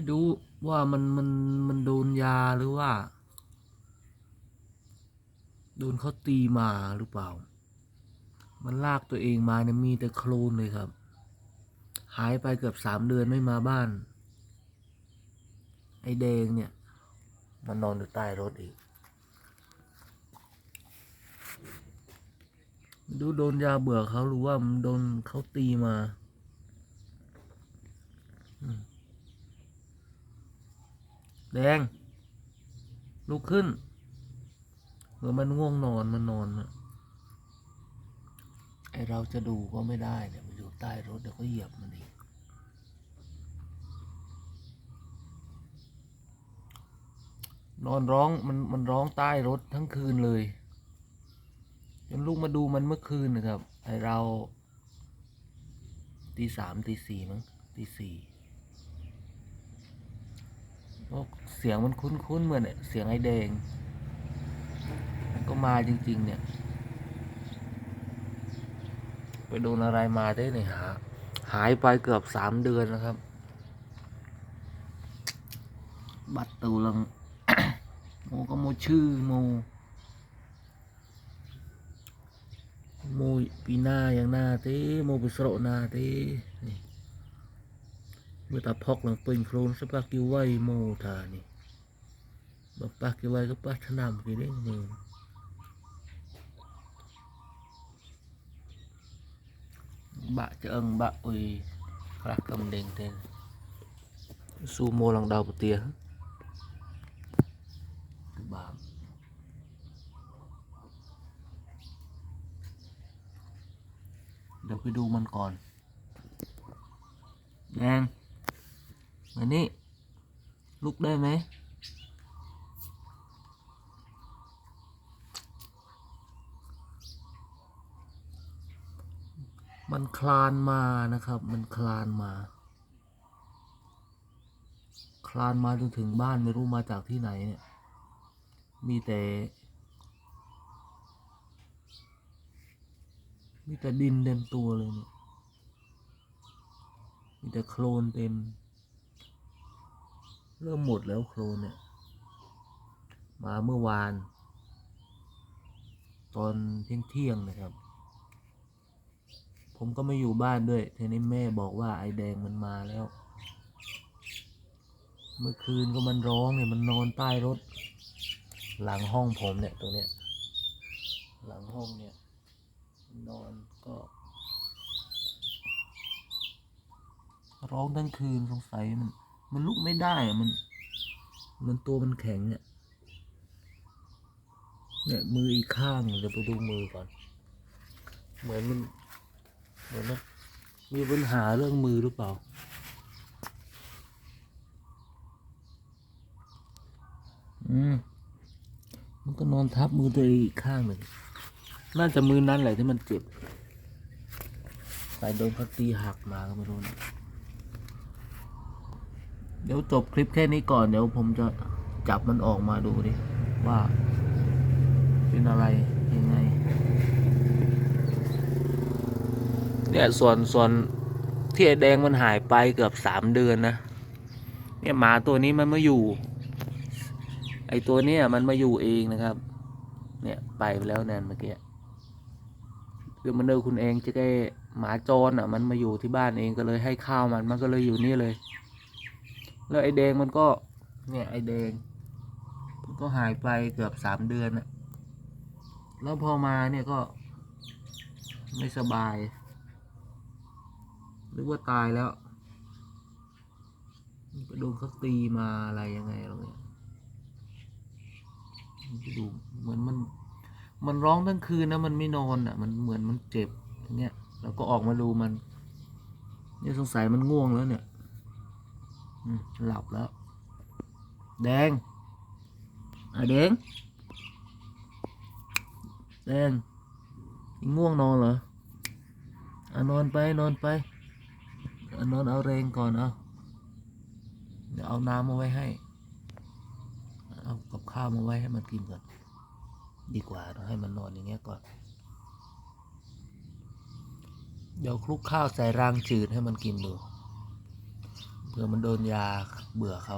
ไม่รู้ว่ามันมันมันโดนยาหรือว่า โดนเขาตีมาหรือเปล่า มันลากตัวเองมาเนี่ยมีแต่โคลนเลยครับ หายไปเกือบสามเดือนไม่มาบ้าน ไอ้แดงเนี่ย มันนอนอยู่ใต้รถอีกไม่รู้โดนยาเบื่อเขาหรือว่ามันโดนเขาตีมาอืม แดง ลุกขึ้นเมื่อมันง่วงนอนมันนอนนะไอเราจะดูก็ไม่ได้เนี่ยมันอยู่ใต้รถเดี๋ยวก็เหยียบมันอีกนอนร้องมันมันร้องใต้รถทั้งคืนเลยจนลูกมาดูมันเมื่อคืนนะครับไอเราตีสามตีสี่มั้งตีสี่ เสียงมันคุ้นๆเหมือนเสียงไอ้แดงก็มาจริง ๆ เนี่ย ไปโดนอะไรมาได้เนี่ยหาหายไปเกือบสามเดือนนะครับ บัตรตูลังโมก็โมชื่อโมโมปีหน้าอย่างหน้าเต้โมไปสรหน้าเต้นี่ เมื่อตาพกหลังเป็นโครนสปักกิ้วไวโมทานี่บักปักกิ้วไวก็ปักถนามกี่เด้งมือบะจะเอิงบะอุยรักกำเด้งเต้นซูโมหลังดาวปะเตียบาเดี๋ยวไปดูมันก่อนแดง มานี่ลุกได้ไหมมันคลานมานะครับ มันคลานมา คลานมาจนถึงบ้านไม่รู้มาจากที่ไหนเนี่ย มีแต่ มีแต่ดินเต็มตัวเลยเนี่ย มีแต่โคลนเต็ม เริ่มหมดแล้วโคลนเนี่ย มาเมื่อวาน ตอนเที่ยงเที่ยงๆนะครับ ผมก็ไม่อยู่บ้านด้วยทีนี้แม่บอกว่าไอแดงมันมาแล้ว เมื่อคืนก็มันร้องเนี่ยมันนอนใต้รถ หลังห้องผมเนี่ยตรงเนี้ยหลังห้องเนี่ย นอนก็ร้องทั้งคืนสงสัยมัน มันลุกไม่ได้อะมัน มันตัวมันแข็งเนี่ยเนี่ยมืออีกข้างเดี๋ยวไปดูมือก่อน เหมือนมันเหมือนมันมีปัญหาเรื่องมือหรือเปล่า อืมมันก็นอนทับมือตัวเองอีกข้างหนึ่งน่าจะมือนั้นแหละที่มันเจ็บ สายโดนเขาตีหักมาก็ไม่รู้นะ เดี๋ยวจบคลิปแค่นี้ก่อน เดี๋ยวผมจะจับมันออกมาดูดิ ว่า เป็นอะไรยังไง เนี่ยส่วนส่วนที่ไอ้แดงมันหายไปเกือบสามเดือนนะ เนี่ยหมาตัวนี้มันมาอยู่ ไอตัวเนี้ยมันมาอยู่เองนะครับ เนี่ยไปแล้วแนนเมื่อกี้คือมันเนอคุณเองจะแกหมาจรอะ มันมาอยู่ที่บ้านเองก็เลยให้ข้าวมันมันก็เลยอยู่นี่เลย แล้วไอ้แดงมันก็ เนี่ยไอ้แดง มันก็หายไปเกือบสามเดือนอะแล้วพอมาเนี่ยก็ ไม่สบายหรือว่าตายแล้วไปโดนเขาตีมาอะไรยังไงหรอเนี่ยไปดูเหมือนมัน มันร้องทั้งคืนนะมันไม่นอนอะ มันเหมือนมันเจ็บเงี้ยเราก็ออกมาดูมัน เนี่ยสงสัยมันง่วงแล้วเนี่ย หลับแล้ว แดงอะแดง แดงง่วงนอนเหรออนอนไปนอนไปอนอนเอาแรงก่อนเอาเดี๋ยวเอาน้ำมาไว้ให้ เอากับข้าวมาไว้ให้มันกินก่อน ดีกว่าเราให้มันนอนอย่างเงี้ยก่อน เดี๋ยวคลุกข้าวใส่รางจืดให้มันกินดู เผื่อมันโดนยาเบื่อเขา